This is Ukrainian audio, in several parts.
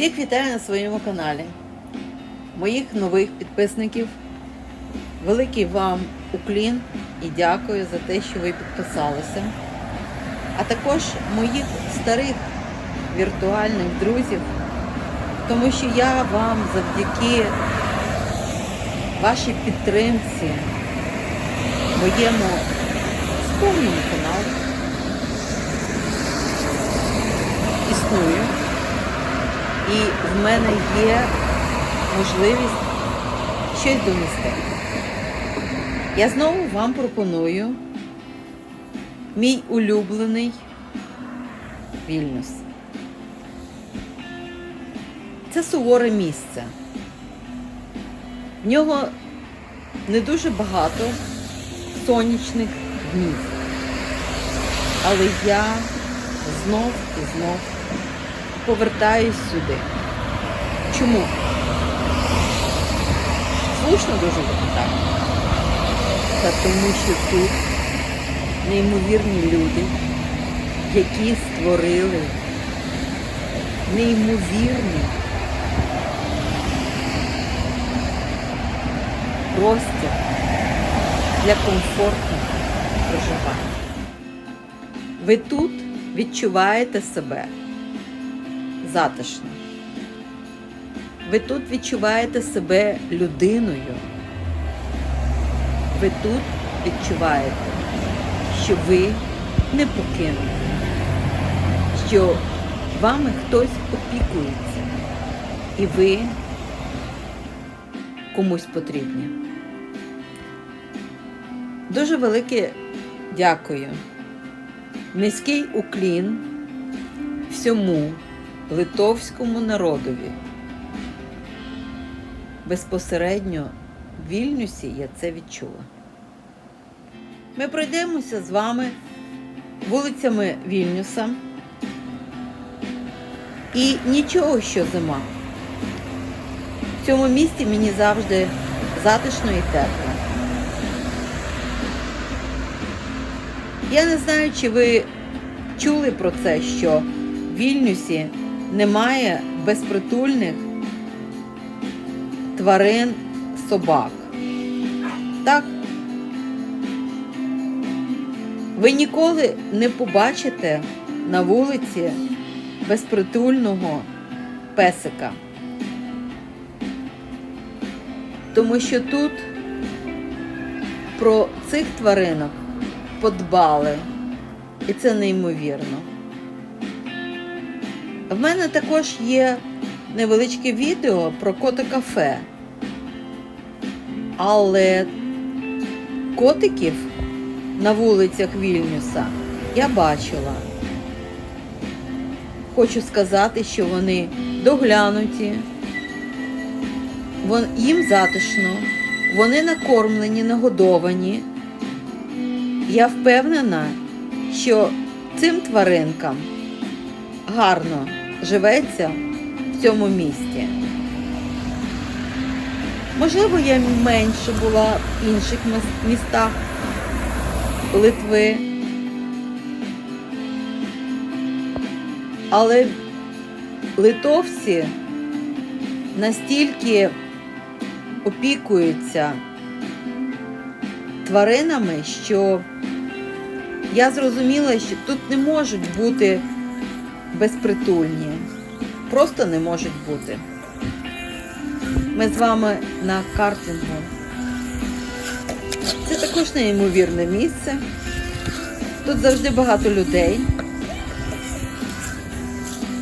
Всіх вітаю на своєму каналі, моїх нових підписників. Великий вам уклін і дякую за те, що ви підписалися. А також моїх старих віртуальних друзів, тому що я вам завдяки вашій підтримці, моєму сповненому каналу існую. І в мене є можливість щось донести. Я знову вам пропоную мій улюблений Вільнюс. Це суворе місце. В нього не дуже багато сонячних днів. Але я знов і знов повертаюсь сюди. Чому? Слушно дуже запитання. Та тому що тут неймовірні люди, які створили неймовірний простір для комфортного проживання. Ви тут відчуваєте себе затишно. Ви тут відчуваєте себе людиною. Ви тут відчуваєте, що ви не покинуті, що вами хтось опікується, і ви комусь потрібні. Дуже велике дякую. Низький уклін всьому литовському народові. Безпосередньо в Вільнюсі я це відчула. Ми пройдемося з вами вулицями Вільнюса. І нічого, що зима. В цьому місті мені завжди затишно і тепло. Я не знаю, чи ви чули про це, що в Вільнюсі немає безпритульних тварин собак. Так? Ви ніколи не побачите на вулиці безпритульного песика. Тому що тут про цих тваринок подбали. І це неймовірно. В мене також є невеличке відео про кота кафе. Але котиків на вулицях Вільнюса я бачила. Хочу сказати, що вони доглянуті, їм затишно, вони накормлені, нагодовані. Я впевнена, що цим тваринкам гарно живеться в цьому місті. Можливо, я менше була в інших містах Литви. Але литовці настільки опікуються тваринами, що я зрозуміла, що тут не можуть бути безпритульні. Просто не можуть бути. Ми з вами на картингу. Це також неймовірне місце. Тут завжди багато людей.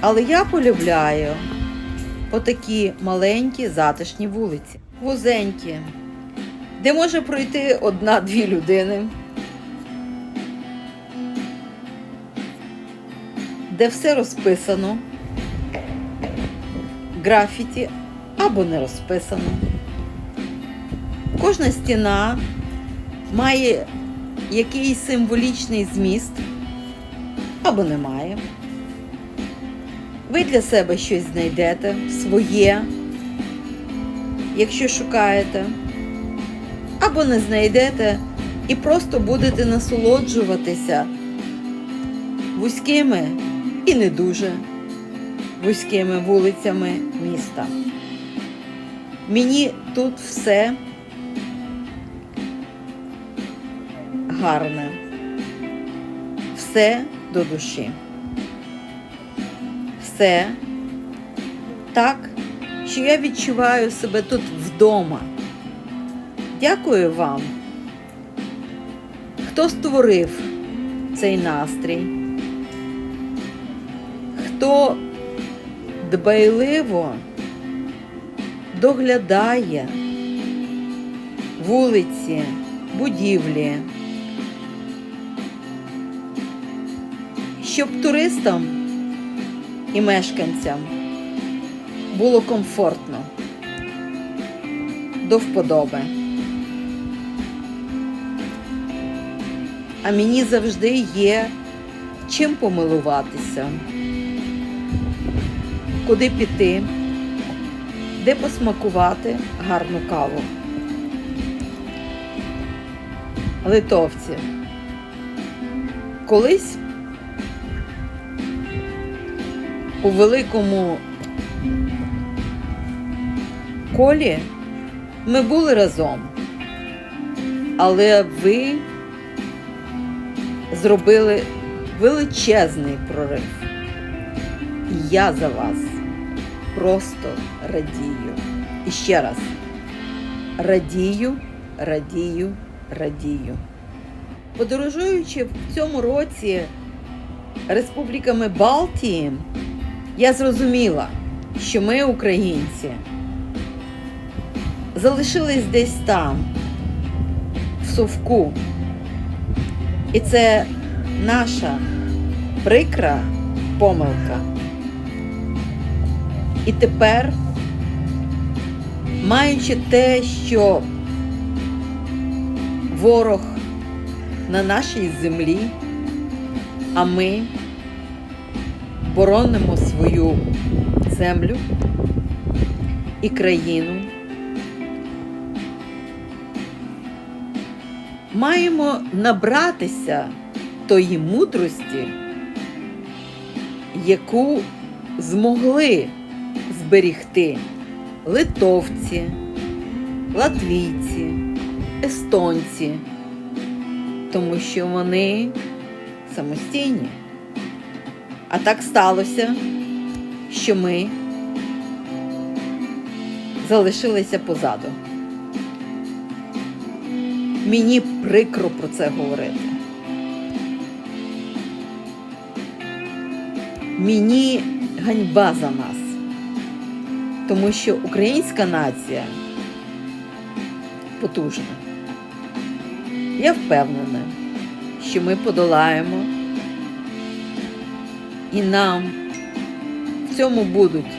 Але я полюбляю отакі маленькі затишні вулиці. Вузенькі, де може пройти одна-дві людини. Де все розписано, графіті або не розписано. Кожна стіна має якийсь символічний зміст або немає. Ви для себе щось знайдете своє, якщо шукаєте, або не знайдете і просто будете насолоджуватися вузькими і не дуже вузькими вулицями міста. Мені тут все гарне, все до душі. Все так, що я відчуваю себе тут вдома. Дякую вам, хто створив цей настрій, хто дбайливо доглядає вулиці, будівлі, щоб туристам і мешканцям було комфортно до вподоби. А мені завжди є чим помилуватися, куди піти, де посмакувати гарну каву. Литовці. Колись у великому колі ми були разом, але ви зробили величезний прорив. І я за вас просто радію. І ще раз радію, радію, радію. Подорожуючи в цьому році республіками Балтії, я зрозуміла, що ми, українці, залишились десь там, в совку. І це наша прикра помилка. І тепер, маючи те, що ворог на нашій землі, а ми боронимо свою землю і країну. Маємо набратися тої мудрості, яку змогли зберігти литовці, латвійці, естонці, тому що вони самостійні. А так сталося, що ми залишилися позаду. Мені прикро про це говорити. Мені ганьба за нас, тому що українська нація потужна. Я впевнена, що ми подолаємо і нам в цьому будуть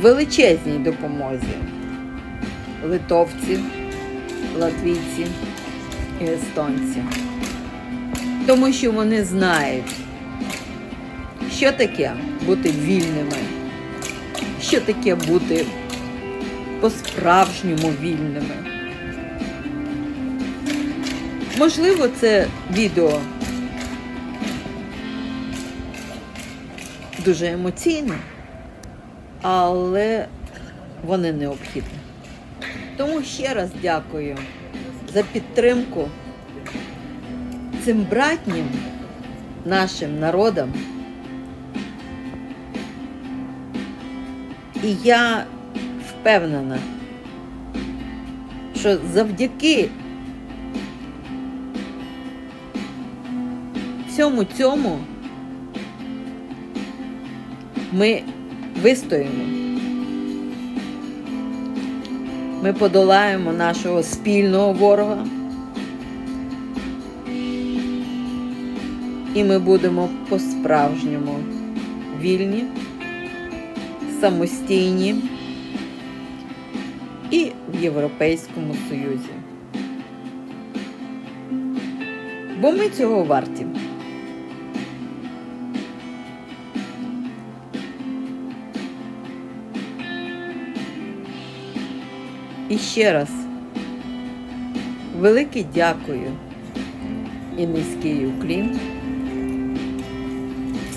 величезній допомозі литовці, латвійці і естонці. Тому що вони знають, що таке бути вільними, що таке бути по-справжньому вільними. Можливо, це відео дуже емоційне, але вони необхідні. Тому ще раз дякую за підтримку цим братнім нашим народам. І я впевнена, що завдяки всьому цьому ми вистоїмо. Ми подолаємо нашого спільного ворога. І ми будемо по-справжньому вільні, самостійні і в Європейському Союзі. Бо ми цього варті. І ще раз велике дякую і низький уклін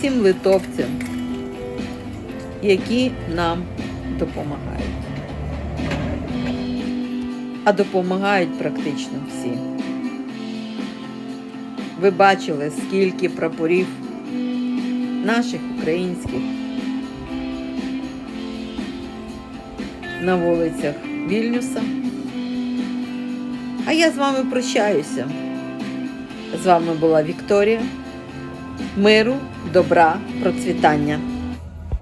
всім литовцям, які нам допомагають. А допомагають практично всі. Ви бачили, скільки прапорів наших українських на вулицях Вільнюса. А я з вами прощаюся. З вами була Вікторія. Миру, добра, процвітання.